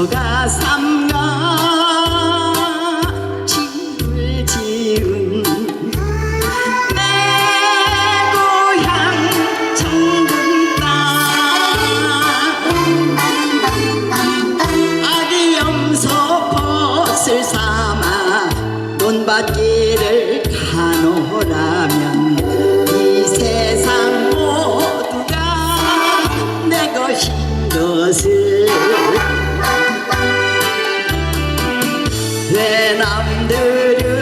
소가 삼가 집을 지은 내 고향 정든 땅 아기 염소 벗을 삼아 논밭길을 가노라면 이 세상 모두가 내 것인 것을 왜 남들은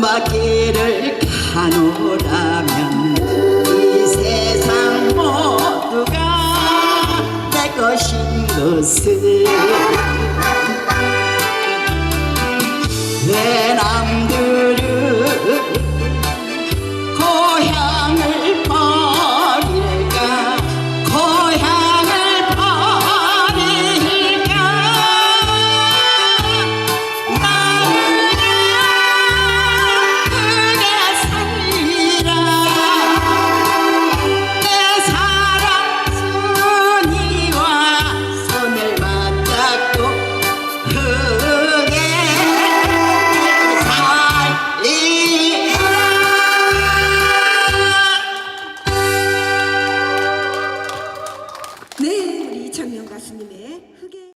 바퀴를 가노라면 이 세상 모두가 내 것인 것을